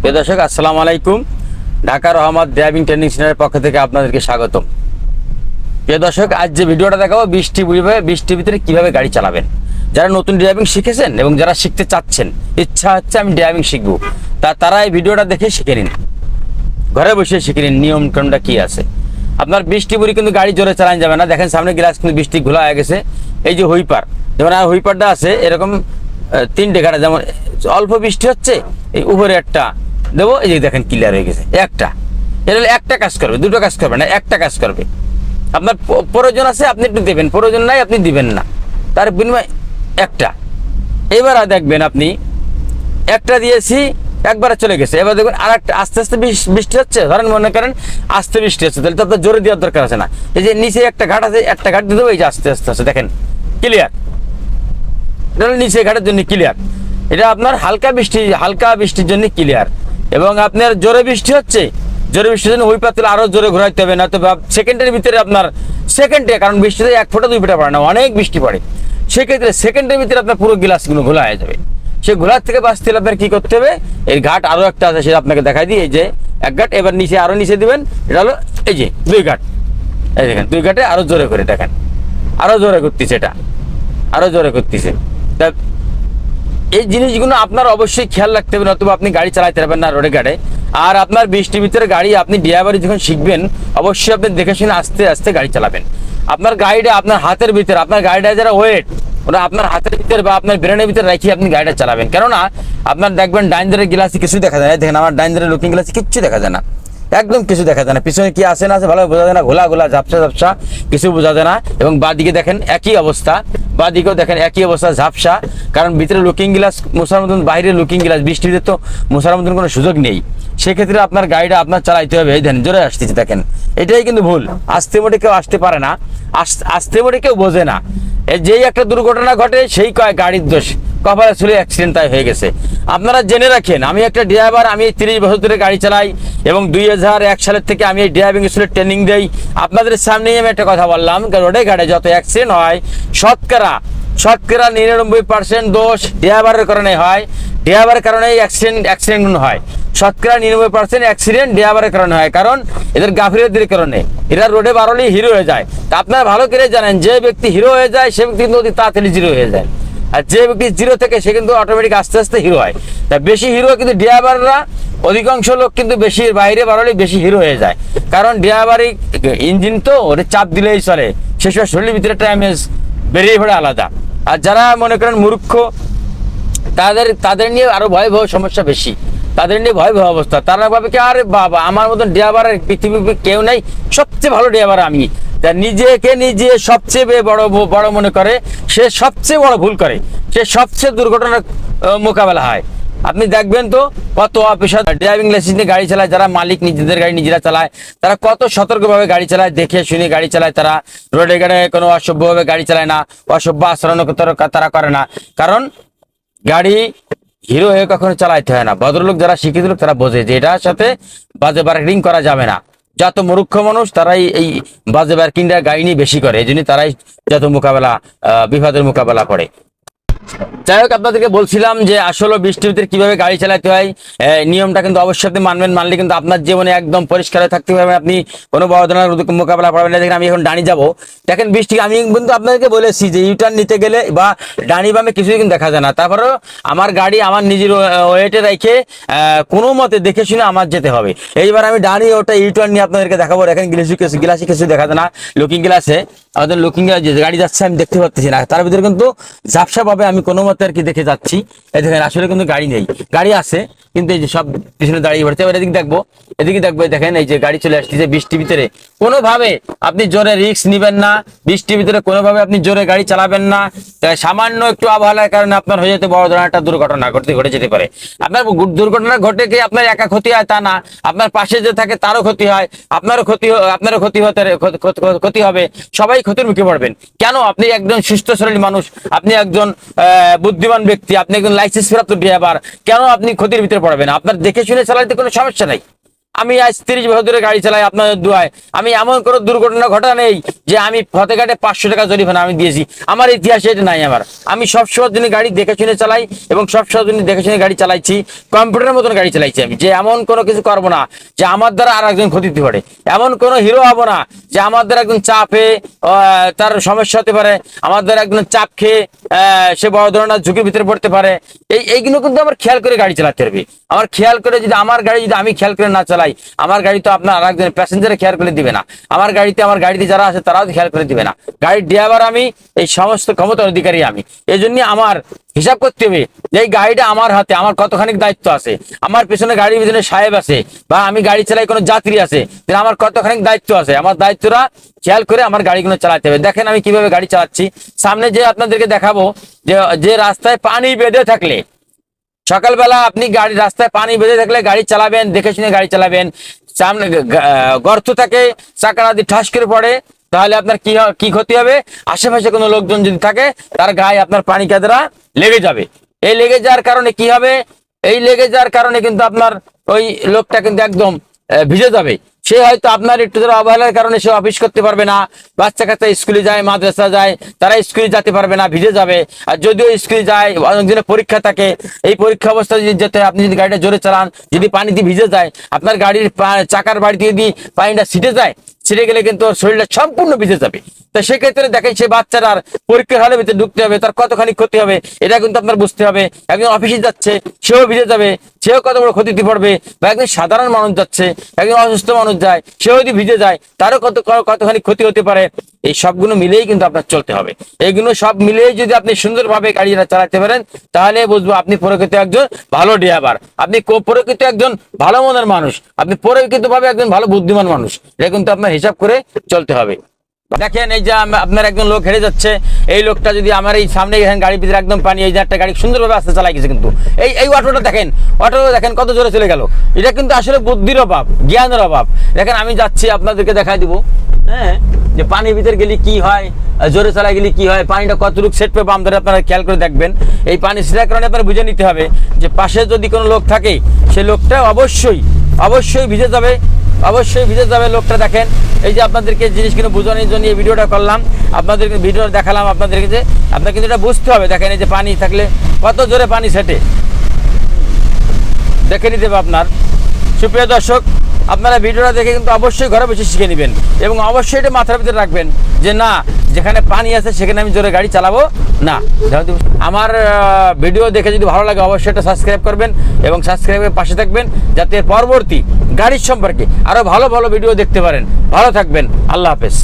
প্রিয় দর্শক, আসসালামু আলাইকুম। ঢাকা রহমত ড্রাইভিং ট্রেনিং সেন্টারের পক্ষ থেকে আপনাদেরকে স্বাগতম। প্রিয় দর্শক, আজ যে ভিডিওটা দেখাবো, বৃষ্টি বুঝবে বৃষ্টির ভিতরে কীভাবে গাড়ি চালাবেন? যারা নতুন ড্রাইভিং শিখেছেন এবং যারা শিখতে চাচ্ছেন, ইচ্ছা হচ্ছে আমি ড্রাইভিং শিখব। তা তারা এই ভিডিওটা দেখে শিখে নিন। ঘরে বসে শিখে নিন নিয়ম কানুনটা কি আছে? আপনার বৃষ্টি বুড়ি কিন্তু গাড়ি জোরে চালানো যাবে না। দেখেন সামনে গ্লাস কিন্তু বৃষ্টি ঘোলা হয়ে গেছে। এই যে হুইপার, যেমন হুইপারটা আছে, এরকম তিনটে গাড়ি, যেমন অল্প বৃষ্টি হচ্ছে, এই উপরে একটা দেবো, এই যে দেখেন ক্লিয়ার হয়ে গেছে, একটা। এটা একটা কাজ করবে, দুটো কাজ করবে না, একটা কাজ করবে। আপনার প্রয়োজন আছে, আপনি একটু দেবেন, প্রয়োজন নাই, আপনি দিবেন না। তার বিনিময়ে একটা। এবার দেখবেন আপনি, একটা দিয়েছি, একবারে চলে গেছে। এবার দেখবেন আর একটা আস্তে আস্তে বৃষ- বৃষ্টি হচ্ছে, ধরেন মনে করেন আস্তে বৃষ্টি হচ্ছে, তাহলে তো আপনার জোরে দেওয়ার দরকার আছে না। এই যে নিচে একটা ঘাট আছে, একটা ঘাট দিয়ে দেবো, এই যে আস্তে আস্তে আছে দেখেন ক্লিয়ার এটা নিচে ঘাটের জন্য ক্লিয়ার এটা আপনার হালকা বৃষ্টি, হালকা বৃষ্টির জন্য ক্লিয়ার এবং আপনার জোরে বৃষ্টি হচ্ছে, জোরে বৃষ্টির জন্য ওই পাতলে আরও জোরে ঘোরাইতে হবে না তো সেকেন্ডের ভিতরে আপনার সেকেন্ডে কারণ বৃষ্টিতে এক ফোঁটা, দুই ফোঁটা পড়ে না, অনেক বৃষ্টি পড়ে। সেক্ষেত্রে সেকেন্ডের ভিতরে আপনার পুরো গ্লাসগুলো ঘোলা হয়ে যাবে। সে ঘোলার থেকে বাঁচতে হলে আপনার কি করতে হবে? এই ঘাট আরও একটা আছে, সেটা আপনাকে দেখাই দিই, এই যে এক ঘাট, এবার নিচে আরও নিচে দিবেন, এটা হলো এই যে দুই ঘাট। এই দেখেন, দুই ঘাটে আরও জোরে করে দেখেন। আরও জোরে করতেছে এটা। আরও জোরে করতেছে। তা এই জিনিসগুলো আপনার অবশ্যই খেয়াল রাখতে হবে, নতুবা আপনি গাড়ি চালাতে পারবেন না রোডে ঘাটে। আর আপনার বৃষ্টির ভিতরে গাড়ি আপনি ড্রাইভারি যখন শিখবেন, অবশ্যই আপনি দেখে শুনে আস্তে আস্তে গাড়ি চালাবেন। আপনার গাড়িটা আপনার হাতের ভিতরে, আপনার গাড়িটা যারা ওয়েট ওরা আপনার হাতের ভিতরে বা আপনার ব্রেনের ভিতরে রেখে আপনি গাড়িটা চালাবেন। কেননা, আপনার দেখবেন ডাইনদারের গ্লাসে কিছু দেখা যায় না। দেখেন, আমার ডাইনদারের লুকিং গ্লাসে কিচ্ছু দেখা যায় না। একদম কিছু দেখা যায় না। পিছনে কি আছে না আছে ভালো বোঝা যায় না। ঘোলা ঘোলা ঝাপসা ঝাপসা কিছু বোঝা যায় না এবং বাদিকে দেখেন একই অবস্থা। বাদিকেও দেখেন একই অবস্থা, ঝাপসা। কারণ ভিতরে লুকিং গ্লাস মশার মতন বাইরে লুকিং গ্লাস বৃষ্টিতে তো মশার মতন কোনো সুযোগ নেই। সেক্ষেত্রে আপনার গাড়িটা আপনার চালাইতে হবে। এই দেন জোরে আসতেছে, দেখেন। এটাই কিন্তু ভুল। আসতে মোটে কেউ আসতে পারে না। আস- আসতে মোটে কেউ বোঝে না। যেই একটা দুর্ঘটনা ঘটে, সেই গাড়ির দোষ। কপালে ছুলে অ্যাক্সিডেন্ট তাই হয়ে গেছে। আপনারা জেনে রাখেন, আমি একটা ড্রাইভার আমি তিরিশ বছর ধরে গাড়ি চালাই এবং দুই হাজার এক সালের থেকে আমি এই ড্রাইভিং স্কুলের ট্রেনিং দেই। আপনাদের সামনেই আমি একটা কথা বললাম রোডে ঘাটে যত অ্যাক্সিডেন্ট হয়, শতকরা শতকরা নিরানব্বই পার্সেন্ট দোষ ড্রাইভারের কারণে হয়। ড্রাইভারের কারণে অ্যাক্সিডেন্ট অ্যাক্সিডেন্ট হয়। শতকরা নিরানব্বই পার্সেন্ট অ্যাক্সিডেন্ট ড্রাইভারের কারণে হয়, কারণ এদের গাফিলতির কারণে। এরা রোডে বারোলেই হিরো হয়ে যায়। তা আপনারা ভালো করে জানেন, যে ব্যক্তি হিরো হয়ে যায়, সে ব্যক্তি কিন্তু অতি তাড়াতাড়ি জিরো হয়ে যায়। আর যে ব্যক্তি জিরো থেকে সে কিন্তু অটোমেটিক আস্তে আস্তে হিরো হয়। তা বেশি হিরো কিন্তু ড্রাইভাররা, অধিকাংশ লোক কিন্তু বেশি বাইরে বাড়ালে বেশি হিরো হয়ে যায়। কারণ ড্রাইভারই ইঞ্জিন তো, ওরে চাপ দিলেই চলে। সে সময় শরীরের ভিতরে ড্যামেজ বেরিয়ে পড়ে আলাদা। আর যারা মনে করেন মূর্খ, তাদের তাদের নিয়ে আরও ভয়াবহ সমস্যা বেশি। তাদের নিয়ে ভয়াবহ অবস্থা। তারা ভাবে কি, আরে বাবা, আমার মতন ড্রাইভার পৃথিবীতে কেউ নাই, সবচেয়ে ভালো ড্রাইভার আমি। তা নিজেকে নিজে সবচেয়ে বড় বড় মনে করে, সে সবচেয়ে বড় ভুল করে, সে সবচেয়ে দুর্ঘটনার মোকাবেলা হয়। আপনি দেখবেন তো কত অফিসার ড্রাইভিং লাইসেন্স নিয়ে গাড়ি চালায়, যারা মালিক নিজেদের গাড়ি নিজেরা চালায়, তারা কত সতর্কভাবে গাড়ি চালায়, দেখে শুনে গাড়ি চালায় তারা। রোডে গাড়ে কোনো অসভ্যভাবে গাড়ি চালায় না, অসভ্য আচরণ তারা- করে না। কারণ গাড়ি হিরো হয়ে কখনো চালাইতে হয় না। ভদ্রলোক যারা শিক্ষিত লোক, তারা বোঝে যে এটার সাথে বাজে পার্কিং করা যাবে না। যত মূর্খ মানুষ, তারাই এই বাজে বার গাড়ি নিয়ে বেশি করে। এই জন্য তারাই যত মোকাবেলা বিপদের মোকাবেলা করে। যাই হোক, আপনাদেরকে বলছিলাম যে আসলে বৃষ্টির ভিতরে কীভাবে গাড়ি চালাতে হয় নিয়মটা কিন্তু অবশ্যই আপনি মানবেন, মানলে কিন্তু আপনার জীবনে একদম পরিষ্কার হয়ে থাকতে পারবেন আপনি কোনো বড় ধরনের মোকাবেলা পাবেন না। দেখেন আমি এখন ডানি যাব। দেখেন বৃষ্টি, আমি কিন্তু আপনাদেরকে বলেছি যে ইউটার্ন নিতে গেলে বা ডানি বামে কিছুই কিন্তু দেখা যায় না। তারপরেও আমার গাড়ি আমার নিজের ওয়েটে রেখে কোনো মতে দেখে শুনে আমার যেতে হবে। এইবার আমি ডানি ওটা ইউটার্ন নিয়ে আপনাদেরকে দেখাবো। দেখেন গ্লাসি কিছু গ্লাসি কিছু দেখা যায় না, লুকিং গ্লাসে। আমাদের লুকিং যে গাড়ি যাচ্ছে, আমি দেখতে পাচ্ছি না। তার ভিতরে কিন্তু ঝাপসা ভাবে আমি কোনো মতে আর কি দেখে যাচ্ছি। এই দেখেন, আসলে কিন্তু গাড়ি নেই। গাড়ি আছে, কিন্তু এই যে সব পিছনে দাঁড়িয়ে পড়ছে। এবার এদিকে দেখব এদিকে দেখব দেখেন, এই যে গাড়ি চলে আসছে বৃষ্টির ভিতরে। কোনোভাবে আপনি জোরে রিস্ক নিবেন না। বৃষ্টির ভিতরে কোনোভাবে আপনি জোরে গাড়ি চালাবেন না। সামান্য একটু আবহাওয়ার কারণে আপনার হয়ে যেতে বড় ধরনের একটা দুর্ঘটনা ঘটতে, ঘটে যেতে পারে। আপনার দুর্ঘটনা ঘটে কি আপনার একা ক্ষতি হয় তা না। আপনার পাশে যে থাকে, তারও ক্ষতি হয়। আপনারও ক্ষতি আপনারও ক্ষতি হতে ক্ষতি হবে। সবাই ক্ষতির মুখে পড়বেন। কেন? আপনি একজন সুস্থ শরীর মানুষ, আপনি একজন বুদ্ধিমান ব্যক্তি, আপনি একজন লাইসেন্স প্রাপ্ত ড্রাইভার কেন আপনি ক্ষতির ভিতরে পড়বেন? আপনার দেখে শুনে চালাইতে কোনো সমস্যা নাই। আমি আজ তিরিশ বছর ধরে গাড়ি চালাই আপনাদের দুয়ায় আমি এমন কোনো দুর্ঘটনা ঘটা নেই যে আমি ফতেঘাটে পাঁচশো টাকা জরিমানা আমি দিয়েছি। আমার ইতিহাসে এটা নাই আমার। আমি সবসময় জন্য গাড়ি দেখে শুনে চালাই এবং সবসময় জন্য দেখে শুনে গাড়ি চালাইছি, কম্পিউটারের মতন গাড়ি চালাইছি আমি, যে এমন কোনো কিছু করব না যে আমার দ্বারা আর একজন ক্ষতি হতে পারে এমন কোনো হিরো হব না যে আমার দ্বারা একজন চাপে তার সমস্যা হতে পারে, আমার দ্বারা একজন চাপ খেয়ে সে বড় ধরনের ঝুঁকির ভিতরে পড়তে পারে। এই, এইগুলো কিন্তু আমার খেয়াল করে গাড়ি চালাতে হবে। আমার খেয়াল করে যদি আমার গাড়ি যদি আমি খেয়াল করে না চালাই আমার গাড়ি তো আপনার আর একজন প্যাসেঞ্জারে খেয়াল করে দিবে না। আমার গাড়িতে আমার গাড়িতে যারা আছে তারাও খেয়াল করে দিবে না। গাড়ির ড্রাইভার আমি, এই সমস্ত ক্ষমতার অধিকারী আমি। এই জন্য আমার হিসাব করতে হবে যে এই গাড়িটা আমার হাতে, আমার কতখানি দায়িত্ব আছে। আমার পেছনে গাড়ির পিছনে সাহেব আছে বা আমি গাড়ি চালাই কোনো যাত্রী আছে, তাহলে আমার কতখানি দায়িত্ব আছে? আমার দায়িত্বটা খেয়াল করে আমার গাড়িগুলো চালাতে হবে। দেখেন আমি কীভাবে গাড়ি চালাচ্ছি। সামনে যে আপনাদেরকে দেখাবো যে যে রাস্তায় পানি বেঁধে থাকলে সকালবেলা আপনি গাড়ি রাস্তায় পানি বেঁধে থাকলে গাড়ি চালাবেন, দেখে শুনে গাড়ি চালাবেন। সামনে গর্ত থাকে চাকা যদি ঠাস করে পড়ে, তাহলে আপনার কি কি ক্ষতি হবে? আশেপাশে কোনো লোকজন যদি থাকে, তার গায়ে আপনার পানি কাদরা লেগে যাবে। এই লেগে যাওয়ার কারণে কি হবে? এই লেগে যাওয়ার কারণে কিন্তু আপনার ওই লোকটা কিন্তু একদম ভিজে যাবে। সে হয়তো আপনার একটু ধরো অবহেলার কারণে সে অফিস করতে পারবে না, বাচ্চা কাচ্চা স্কুলে যায়, মাদ্রাসা যায়, তারা স্কুলে যেতে পারবে না, ভিজে যাবে। আর যদিও স্কুলে যায়, অনেকদিনের পরীক্ষা থাকে, এই পরীক্ষা অবস্থা যদি যেতে আপনি যদি গাড়িটা জোরে চালান, যদি পানিতে ভিজে যায়, আপনার গাড়ির চাকার চাকার বাড়িতে যদি পানিটা ছিটে যায়, ছিটে গেলে কিন্তু শরীরটা সম্পূর্ণ ভিজে যাবে। তো সেক্ষেত্রে দেখেন সে বাচ্চাটার পরীক্ষার হলে ভিতরে ঢুকতে হবে, তার কতখানি ক্ষতি হবে, এটা কিন্তু আপনার বুঝতে হবে। একজন অফিসে যাচ্ছে, সেও ভিজে যাবে, সেও কত বড় ক্ষতিতে পড়বে বা একজন সাধারণ মানুষ যাচ্ছে, একজন অসুস্থ মানুষ যায়, সেও যদি ভিজে যায়, তারও কত কতখানি ক্ষতি হতে পারে, এই সবগুলো মিলেই কিন্তু আপনার চলতে হবে। এইগুলো সব মিলেই যদি আপনি সুন্দরভাবে গাড়িটা চালাতে পারেন, তাহলে বুঝব আপনি প্রকৃত একজন ভালো ড্রাইভার আপনি প্রকৃত একজন ভালো মনের মানুষ, আপনি প্রকৃত ভাবে একজন ভালো বুদ্ধিমান মানুষ, এটা কিন্তু আপনার হিসাব করে চলতে হবে। দেখেন এই যে আপনার একজন লোক হেরে যাচ্ছে, এই লোকটা যদি আমার এই সামনে এখানে গাড়ির ভিতরে একদম পানি, এই যে একটা গাড়ি সুন্দরভাবে আসতে চালাই গেছে কিন্তু। এই এই অটোটা দেখেন অটো দেখেন কত জোরে চলে গেল। এটা কিন্তু আসলে বুদ্ধির অভাব, জ্ঞানের অভাব। দেখেন আমি যাচ্ছি, আপনাদেরকে দেখাই দিব। হ্যাঁ যে পানির ভিতরে গেলে কি হয় জোরে চালাই গেলে কি হয়, পানিটা কতটুকু সেট পেয়ে বাম ধরে আপনারা খেয়াল করে দেখবেন। এই পানি সেটার কারণে আপনারা বুঝে নিতে হবে যে পাশে যদি কোনো লোক থাকে, সে লোকটা অবশ্যই অবশ্যই ভিজে যাবে, অবশ্যই ভিজে যাবে লোকটা দেখেন। এই যে আপনাদেরকে জিনিসগুলো বোঝানোর জন্য এই ভিডিওটা করলাম। আপনাদেরকে ভিডিও দেখালাম আপনাদেরকে যে আপনার কিন্তু এটা বুঝতে হবে। দেখেন এই যে পানি থাকলে কত জোরে পানি সেটে দেখে নিতে হবে আপনার। সুপ্রিয় দর্শক, আপনারা ভিডিওটা দেখে কিন্তু অবশ্যই ঘরে বসে শিখে নেবেন এবং অবশ্যই এটা মাথার ভিতরে রাখবেন যে না যেখানে পানি আছে, সেখানে আমি জোরে গাড়ি চালাবো। না আমার ভিডিও দেখে যদি ভালো লাগে, অবশ্যই এটা সাবস্ক্রাইব করবেন এবং সাবস্ক্রাইবের পাশে থাকবেন, যাতে পরবর্তী গাড়ির সম্পর্কে আরও ভালো ভালো ভিডিও দেখতে পারেন। ভালো থাকবেন। আল্লাহ হাফেজ।